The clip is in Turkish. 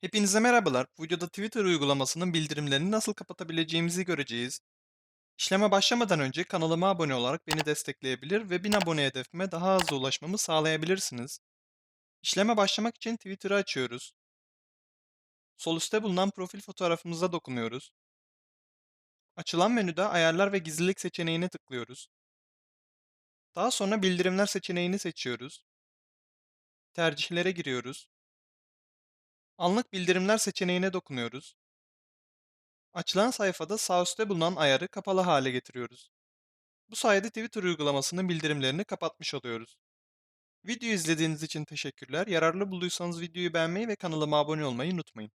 Hepinize merhabalar. Bu videoda Twitter uygulamasının bildirimlerini nasıl kapatabileceğimizi göreceğiz. İşleme başlamadan önce kanalıma abone olarak beni destekleyebilir ve 1000 abone hedefime daha hızlı ulaşmamı sağlayabilirsiniz. İşleme başlamak için Twitter'ı açıyoruz. Sol üstte bulunan profil fotoğrafımıza dokunuyoruz. Açılan menüde ayarlar ve gizlilik seçeneğine tıklıyoruz. Daha sonra bildirimler seçeneğini seçiyoruz. Tercihlere giriyoruz. Anlık bildirimler seçeneğine dokunuyoruz. Açılan sayfada sağ üstte bulunan ayarı kapalı hale getiriyoruz. Bu sayede Twitter uygulamasının bildirimlerini kapatmış oluyoruz. Video izlediğiniz için teşekkürler. Yararlı bulduysanız videoyu beğenmeyi ve kanalıma abone olmayı unutmayın.